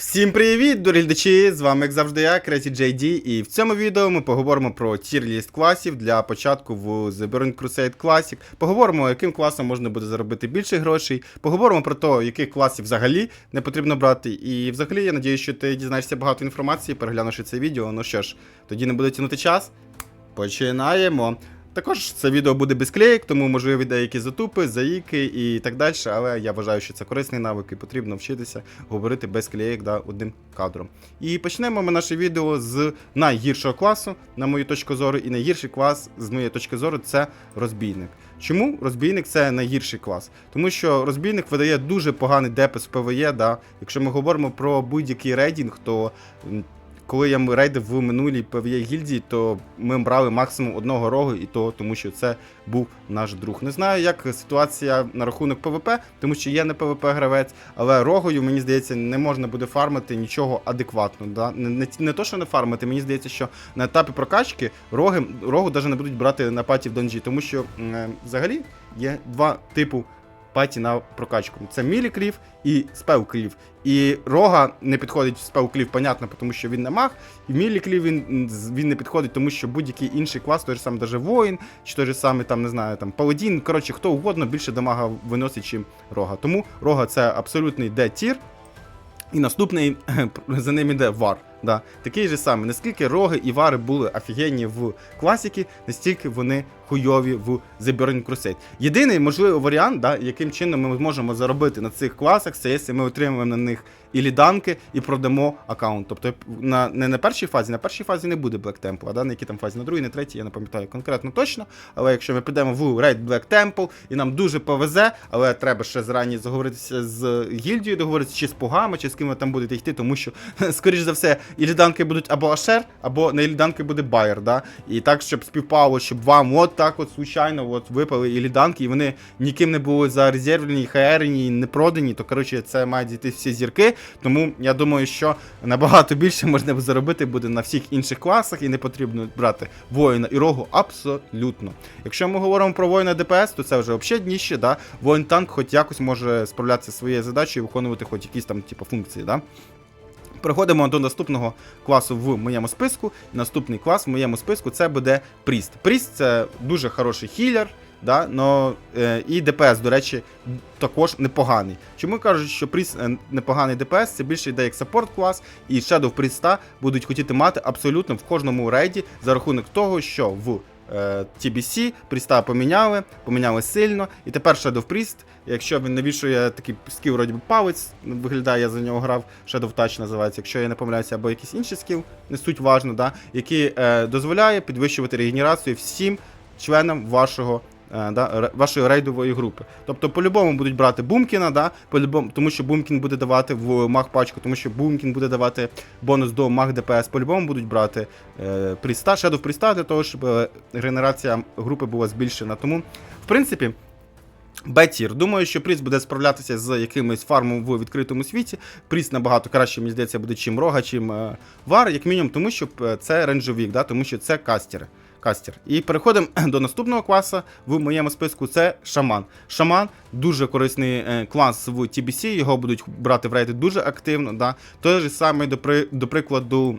Всім привіт, дорогі! З вами, як завжди, я, Crazy JD, і в цьому відео ми поговоримо про тір-ліст класів для початку в The Burning Crusade Classic. Поговоримо, яким класом можна буде заробити більше грошей. Поговоримо про те, яких класів взагалі не потрібно брати. І взагалі я надію, що ти дізнаєшся багато інформації, переглянувши це відео. Ну що ж, тоді не буде тягнути час. Починаємо. Також це відео буде без клеїк, тому можливі деякі затупи, заїки і так далі. Але я вважаю, що це корисний навик і потрібно вчитися говорити без клеїк да, одним кадром. І почнемо ми наше відео з найгіршого класу, на мою точку зору, і найгірший клас, з моєї точки зору, це розбійник. Чому розбійник це найгірший клас? Тому що розбійник видає дуже поганий депес в ПВЕ. Да? Якщо ми говоримо про будь-який рейдінг, то коли я рейдив в минулій PvE гільдії, то ми брали максимум одного рогу, і то тому, що це був наш друг. Не знаю, як ситуація на рахунок ПВП, тому що я не ПВП гравець, але рогою, мені здається, не можна буде фармити нічого адекватно. Да? Не, не, не то, що не фармити, мені здається, що на етапі прокачки роги, рогу навіть не будуть брати на паті в донжі, тому що е, взагалі є два типу паті на прокачку. Це міліклів і спелклів. І рога не підходить в спелклів, понятно, тому що він не маг, і міліклів він, він не підходить, тому що будь-який інший клас, той же самий даже воїн, чи той же самий там, не знаю, там паладін, коротше, хто угодно більше дамага виносить, чим рога. Тому рога це абсолютний Д-тір. І наступний за ним іде вар. Да. Такий же самий. Наскільки роги і вари були офігенні в класіки, настільки вони хуйові в The Burning Crusade. Єдиний можливий варіант, да, яким чином ми зможемо заробити на цих класах, це якщо ми отримуємо на них і ліданки, і продамо аккаунт. Тобто на, не на першій фазі, на першій фазі не буде Black Temple, а да, на якій там фазі, на другій, на третій, я не пам'ятаю конкретно точно. Але якщо ми підемо в Raid Black Temple і нам дуже повезе, але треба ще зрані заговоритися з гільдією, договоритися чи з пугами, чи з ким ви там будете йти, тому що, скоріш за все, і ліданки будуть або Ашер, або на ліданки буде Байер. Да? І так, щоб співпало, щоб вам от так от случайно от випали і ліданки, і вони ніким не були зарезервлені, хаерені, не продані, то коротше це мають дійти всі зірки. Тому я думаю, що набагато більше можна заробити буде на всіх інших класах, і не потрібно брати воїна і рогу абсолютно. Якщо ми говоримо про воїна ДПС, то це вже взагалі дніще, да? воїн танк хоч якось може справлятися своєю задачею і виконувати хоч якісь там типу, функції. Да? Переходимо до наступного класу в моєму списку. Наступний клас в моєму списку це буде Пріст. Пріст це дуже хороший хілер, да, но, е, і ДПС, до речі, також непоганий. Чому кажуть, що Пріст е, непоганий ДПС, це більше йде як саппорт клас, і Shadow Пріста будуть хотіти мати абсолютно в кожному рейді за рахунок того, що в е, TBC Пріста поміняли, поміняли сильно, і тепер Shadow Priest, якщо він навішує такий скіл, вроді би палець, виглядає, я за нього грав, Shadow Touch називається, якщо я не помиляюся, або якийсь інший скіл, не суть важно, да, який е, дозволяє підвищувати регенерацію всім членам вашого. Е, Да, вашої рейдової групи. Тобто, по-любому будуть брати Бумкіна, да, по-любому, тому що Бумкін буде давати в маг пачку, тому що Бумкін буде давати бонус до маг ДПС. По-любому будуть брати е, Пріста, Shadow Пріста для того, щоб е, генерація групи була збільшена. Тому, в принципі, Бетір. Думаю, що Пріс буде справлятися з якимось фармом в відкритому світі. Пріс набагато краще, мені здається, буде чим рога, чим е, вар, як мінімум, тому що це ренджовік, да, тому що це кастери. Кастер. І переходимо до наступного класу в моєму списку. Це шаман. Шаман дуже корисний е, клас в TBC, його будуть брати в рейди дуже активно. Да. Той же самий, до, при, до прикладу,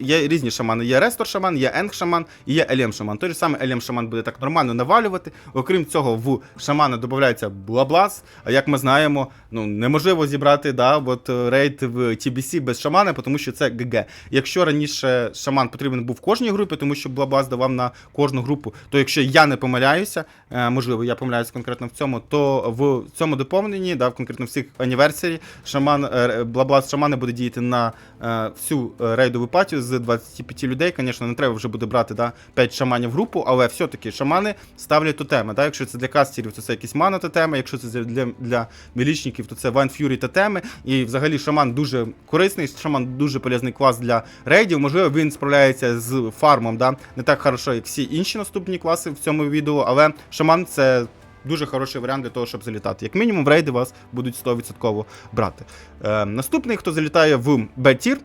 Є різні шамани. Є рестор шаман, є енг шаман і є елем шаман. Той же самий елем шаман буде так нормально навалювати. Окрім цього, в шамана додається блаблас. А як ми знаємо, ну неможливо зібрати да, от, е, рейд в TBC без шамана, тому що це ГГ. Якщо раніше шаман потрібен був в кожній групі, тому що блаблас давав на кожну групу, то якщо я не помиляюся, е, можливо, я помиляюся конкретно в цьому, то в цьому доповненні, да, конкретно всіх аніверсарі, шаман, е, блаблас шамана буде діяти на е, всю е, рейдову патію з 25 людей. Звісно, не треба вже буде брати да, 5 шаманів в групу, але все-таки шамани ставлять тотеми. Да? Якщо це для кастерів, то це якісь мана тотеми, якщо це для, для мілічників, то це Ван Фюрі тотеми. І взагалі шаман дуже корисний, шаман дуже полезний клас для рейдів. Можливо, він справляється з фармом, да? не так хорошо, як всі інші наступні класи в цьому відео, але шаман це. Дуже хороший варіант для того, щоб залітати. Як мінімум, в рейди вас будуть 100% брати. Е, наступний, хто залітає в Б-тір,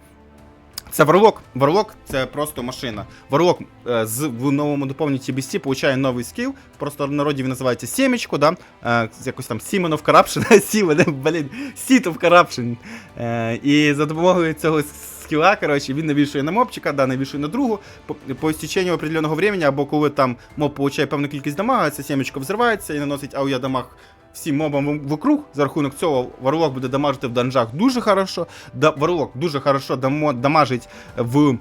Це Варлок. Варлок це просто машина. Варлок е, з в новому доповненні TBC получає новий скіл. Просто в народі він називається Сімечко, да? Е, якось там of Corruption, Seaman, блін, of Corruption. Е, і за допомогою цього скіла, коротше, він навішує на мобчика, да, навішує на другу. По, по істеченню определеного времени, або коли там моб получає певну кількість дамага, це сімечко взривається і наносить ауя дамаг всім мобам вокруг. За рахунок цього Варлок буде дамажити в данжах дуже хорошо. Да, Варлок дуже хорошо дамо, дамажить в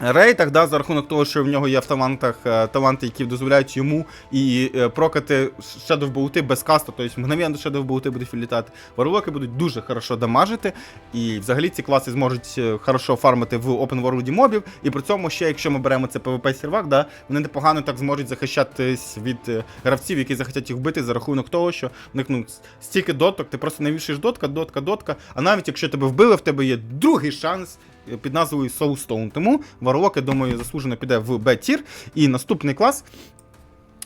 рейтах, да, за рахунок того, що в нього є в талантах е, таланти, які дозволяють йому і е, прокати Shadow болти без касту, тобто мгновенно Shadow болти будуть відлітати. Варлоки будуть дуже хорошо дамажити, і взагалі ці класи зможуть е, хорошо фармити в Open World мобів. І при цьому ще, якщо ми беремо це PvP сервак, да, вони непогано так зможуть захищатись від гравців, які захотять їх вбити за рахунок того, що в них ну, стільки доток, ти просто навішуєш дотка, дотка, дотка. А навіть якщо тебе вбили, в тебе є другий шанс під назвою Soulstone. Тому Варлок, я думаю, заслужено піде в Б-тір. І наступний клас.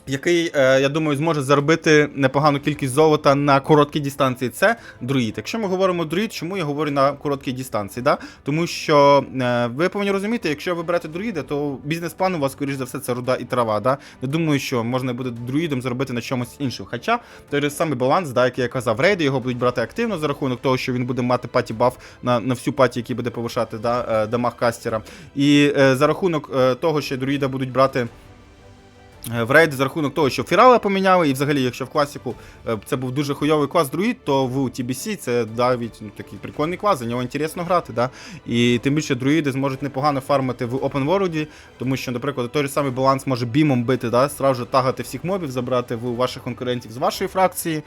Який, е, я думаю, зможе заробити непогану кількість золота на короткій дистанції, це друїд. Якщо ми говоримо друїд, чому я говорю на короткій дистанції? Да? Тому що е, ви повинні розуміти, якщо ви берете друїда, то бізнес-план у вас, скоріш за все, це руда і трава. Да? Не думаю, що можна буде друїдом заробити на чомусь іншому. Хоча той самий баланс, да, який я казав, рейди його будуть брати активно за рахунок того, що він буде мати паті баф на, на всю паті, який буде повишати да, е, дамаг кастера. І за рахунок того, що друїда будуть брати. Е, В рейд за рахунок того, що фірала поміняли, і взагалі, якщо в класіку е, це був дуже хуйовий клас друїд, то в TBC це навіть ну, такий прикольний клас, за нього інтересно грати. Да? І тим більше друїди зможуть непогано фармити в Open World, тому що, наприклад, той же самий баланс може бімом бити, да? сразу тагати всіх мобів, забрати в ваших конкурентів з вашої фракції.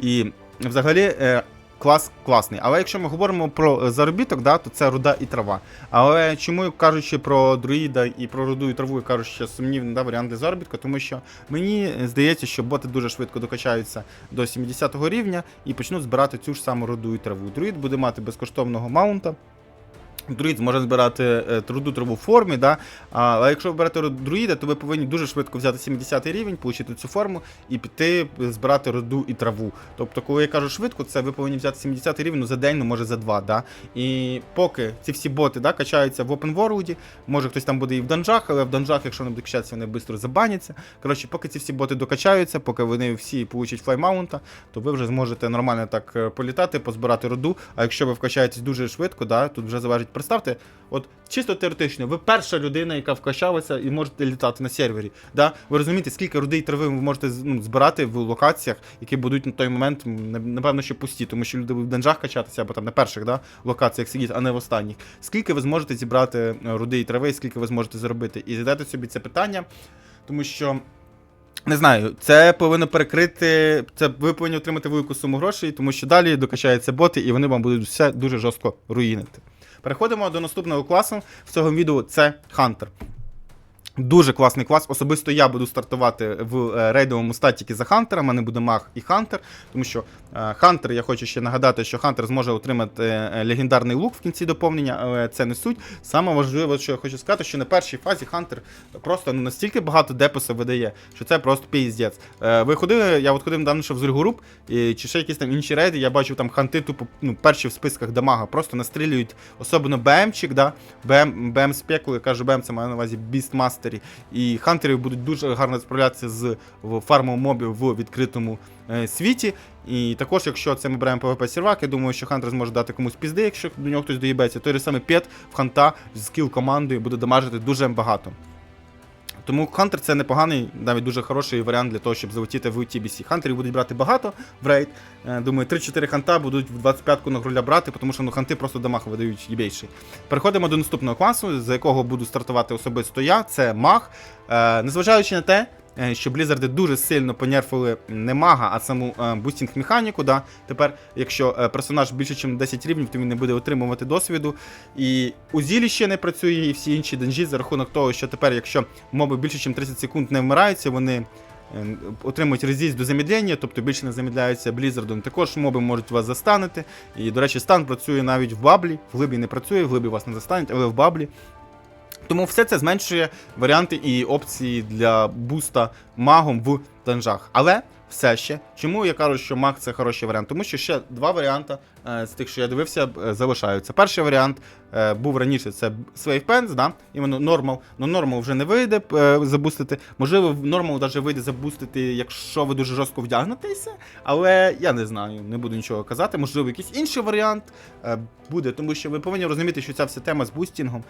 І взагалі. Клас класний. Але якщо ми говоримо про заробіток, да, то це руда і трава. Але чому кажучи про друїда і про руду і траву, я кажу, що сумнівний да, варіант для заробітку, тому що мені здається, що боти дуже швидко докачаються до 70 рівня і почнуть збирати цю ж саму руду і траву. Друїд буде мати безкоштовного маунта. Друїд зможе збирати е, труду траву в формі, да? але якщо ви берете ру- друїда, то ви повинні дуже швидко взяти 70 рівень, отримати цю форму і піти е, збирати руду і траву. Тобто, коли я кажу швидко, це ви повинні взяти 70 рівень ну, за день, ну може за два. Да? І поки ці всі боти да, качаються в Open World, може хтось там буде і в данжах, але в данжах, якщо вони будуть качатися, вони швидко забаняться. Коротше, поки ці всі боти докачаються, поки вони всі получать флаймаунта, то ви вже зможете нормально так е, політати, позбирати руду. А якщо ви вкачаєтесь дуже швидко, да, тут вже залежить, представте, от чисто теоретично, ви перша людина, яка вкачалася і можете літати на сервері. Да? Ви розумієте, скільки руди і трави ви можете ну, збирати в локаціях, які будуть на той момент, напевно, ще пусті, тому що люди в данжах качатися або там на перших да, локаціях сидіти, а не в останніх. Скільки ви зможете зібрати е, руди і трави, скільки ви зможете заробити? І задайте собі це питання, тому що. Не знаю, це повинно перекрити. Це ви повинні отримати велику суму грошей, тому що далі докачаються боти, і вони вам будуть все дуже жорстко руїнити. Переходимо до наступного класу. В цьому відео це Хантер. Дуже класний клас. Особисто я буду стартувати в е, рейдовому статіки за Хантера. У мене буде маг і Хантер. Тому що е, Хантер, я хочу ще нагадати, що Хантер зможе отримати е, легендарний лук в кінці доповнення, але це не суть. Саме важливе, що я хочу сказати, що на першій фазі Хантер просто ну, настільки багато депису видає, що це просто піздець. Ви ходили, я от ходив недавно ще в Зульгуруп, і, чи ще якісь там інші рейди, я бачив там ханти тупо ну, перші в списках дамага, просто настрілюють, особливо БМчик, да? БМ, БМ спекули, кажу, БМ це маю на увазі Бістмастері. І хантери будуть дуже гарно справлятися з фармом мобів в відкритому е, світі. І також, якщо це ми беремо PvP сервак, я думаю, що Хантер зможе дати комусь пізди, якщо до нього хтось доїбеться. Той же самий Пет в ханта з скіл командою буде дамажити дуже багато. Тому Хантер це непоганий, навіть дуже хороший варіант для того, щоб залетіти в TBC. Хантерів будуть брати багато в рейд. Е, Думаю, 3-4 ханта будуть в 25-ку на груля брати, тому що ну, ханти просто дамаг видають єбейший. Переходимо до наступного класу, за якого буду стартувати особисто я. Це маг. Е, Незважаючи на те, що Блізарди дуже сильно понерфили не мага, а саму е, бустінг механіку. Да? Тепер, якщо е, персонаж більше, ніж 10 рівнів, то він не буде отримувати досвіду. І у зілі ще не працює, і всі інші денжі за рахунок того, що тепер, якщо моби більше, ніж 30 секунд не вмираються, вони. е, Отримують резіст до замедлення, тобто більше не замедляються блізардом. Також моби можуть вас застанити. І, до речі, стан працює навіть в баблі. В глибі не працює, в глибі вас не застануть, але в баблі. Тому все це зменшує варіанти і опції для буста магом в данжах. Але все ще, чому я кажу, що маг це хороший варіант? Тому що ще два варіанти е, з тих, що я дивився, е, залишаються. Перший варіант е, був раніше це Slave Pants, да? іменно Normal. Ну Normal вже не вийде забустити. Можливо, Normal навіть вийде забустити, якщо ви дуже жорстко вдягнетеся. Але я не знаю, не буду нічого казати. Можливо, якийсь інший варіант буде, тому що ви повинні розуміти, що ця вся тема з бустінгом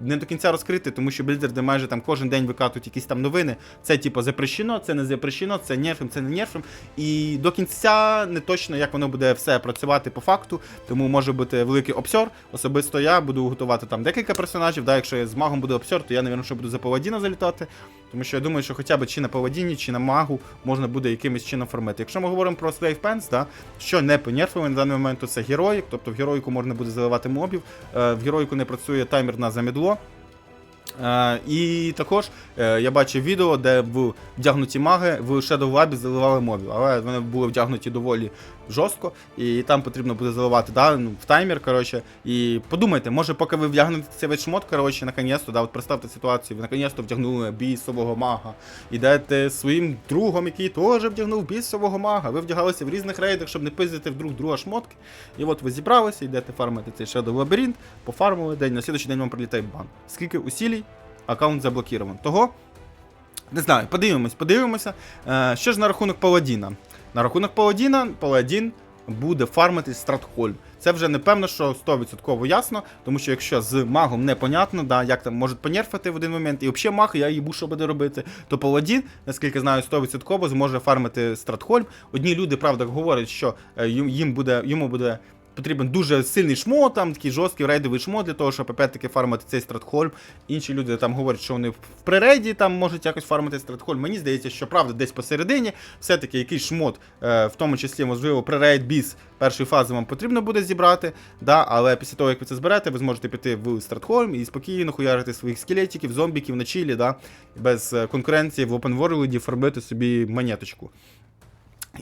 не до кінця розкрита, тому що білдерди майже там кожен день викатують якісь там новини. Це типу запрещено, це не запрещено, це нерфим, це не нерфим. І до кінця не точно, як воно буде все працювати по факту, тому може бути великий обсьор. Особисто я буду готувати там декілька персонажів. Да, якщо я з магом буде обсьор, то я, напевно, що буду за паладіна залітати. Тому що я думаю, що хоча б чи на паладіні, чи на магу можна буде якимось чином формити. Якщо ми говоримо про Slave Pants, да, що не понерфили на даний момент, то це героїк, тобто в героїку можна буде заливати мобів. Е, в героїку не працює таймер на замідло. Е, і також е, я бачив відео, де в вдягнуті маги в Shadow Lab заливали мобів, але вони були вдягнуті доволі жорстко, і там потрібно буде заливати да, ну, в таймер. коротше. І подумайте, може, поки ви вдягнете цей весь шмот, коротше, наконець-то, да, от представте ситуацію, ви наконець-то вдягнули бісового мага. Ідете своїм другом, який теж вдягнув бісового мага. Ви вдягалися в різних рейдах, щоб не пиздити в друг друга шмотки. І от ви зібралися, йдете фармити цей Shadow лабіринт, пофармили день, на слідчий день вам прилітає бан. Скільки усілій, аккаунт заблокірован. Того. Не знаю, подивимось, подивимося. Е, що ж на рахунок Паладіна? На рахунок Паладіна, Паладін буде фармити Стратхольм. Це вже не певно, що 100% ясно, тому що якщо з магом непонятно, да, як там можуть понерфити в один момент, і взагалі маг, я їбу, що буде робити, то Паладін, наскільки знаю, 100% зможе фармити Стратхольм. Одні люди, правда, говорять, що е, їм буде, йому буде потрібен дуже сильний шмот, там такий жорсткий рейдовий шмот для того, щоб опять-таки фармити цей Стратхольм. Інші люди там говорять, що вони в пререйді там можуть якось фармити Стратхольм. Мені здається, що правда десь посередині, все-таки якийсь шмот, е, в тому числі, можливо, пререйд біс першої фази вам потрібно буде зібрати. Да, але після того, як ви це зберете, ви зможете піти в Стратхольм і спокійно хуярити своїх скелетиків, зомбіків на чилі, да, без е, конкуренції в Open World фармити собі монеточку.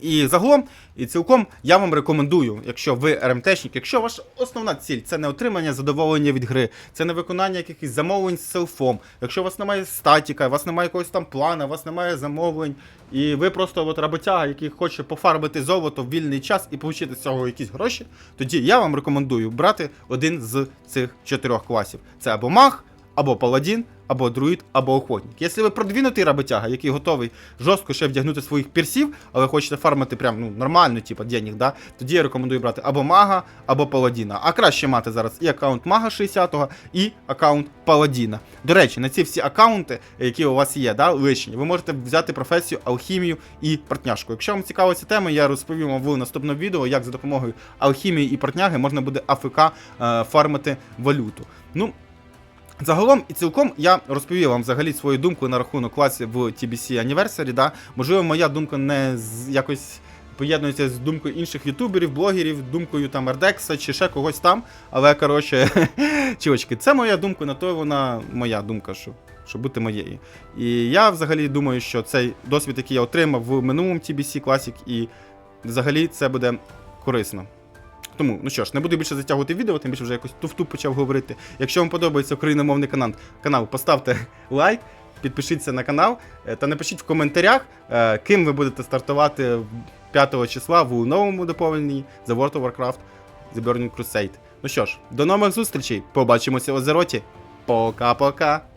І загалом, і цілком я вам рекомендую, якщо ви РМТшник, якщо ваша основна ціль це не отримання задоволення від гри, це не виконання якихось замовлень з селфом, якщо у вас немає статіка, у вас немає якогось там плана, у вас немає замовлень, і ви просто от роботяга, який хоче пофарбити золото в вільний час і отримати з цього якісь гроші, тоді я вам рекомендую брати один з цих чотирьох класів: це або маг, або паладін, або друїд, або охотник. Якщо ви продвинутий роботяга, який готовий жорстко ще вдягнути своїх пірсів, але хочете фармити прям ну, нормально, типу, денег, да, тоді я рекомендую брати або мага, або паладіна. А краще мати зараз і аккаунт мага 60-го, і аккаунт паладіна. До речі, на ці всі аккаунти, які у вас є, да, лишні, ви можете взяти професію алхімію і партняшку. Якщо вам цікава ця тема, я розповім вам в наступному відео, як за допомогою алхімії і партняги можна буде АФК е, фармити валюту. Ну, Загалом і цілком я розповів вам взагалі свою думку на рахунок класів в TBC Anniversary, Да? Можливо, моя думка не якось поєднується з думкою інших ютуберів, блогерів, думкою там Ардекса чи ще когось там. Але коротше, чувачки, це моя думка, на то вона моя думка, щоб, щоб бути моєю. І я взагалі думаю, що цей досвід, який я отримав в минулому TBC Classic, і взагалі це буде корисно. Тому, ну що ж, не буду більше затягувати відео, тим більше вже якось туфту почав говорити. Якщо вам подобається україномовний канал, канал поставте лайк, підпишіться на канал е, та напишіть в коментарях, е, ким ви будете стартувати 5 числа в новому доповненні The World of Warcraft The Burning Crusade. Ну що ж, до нових зустрічей. Побачимося в Озероті. Пока-пока.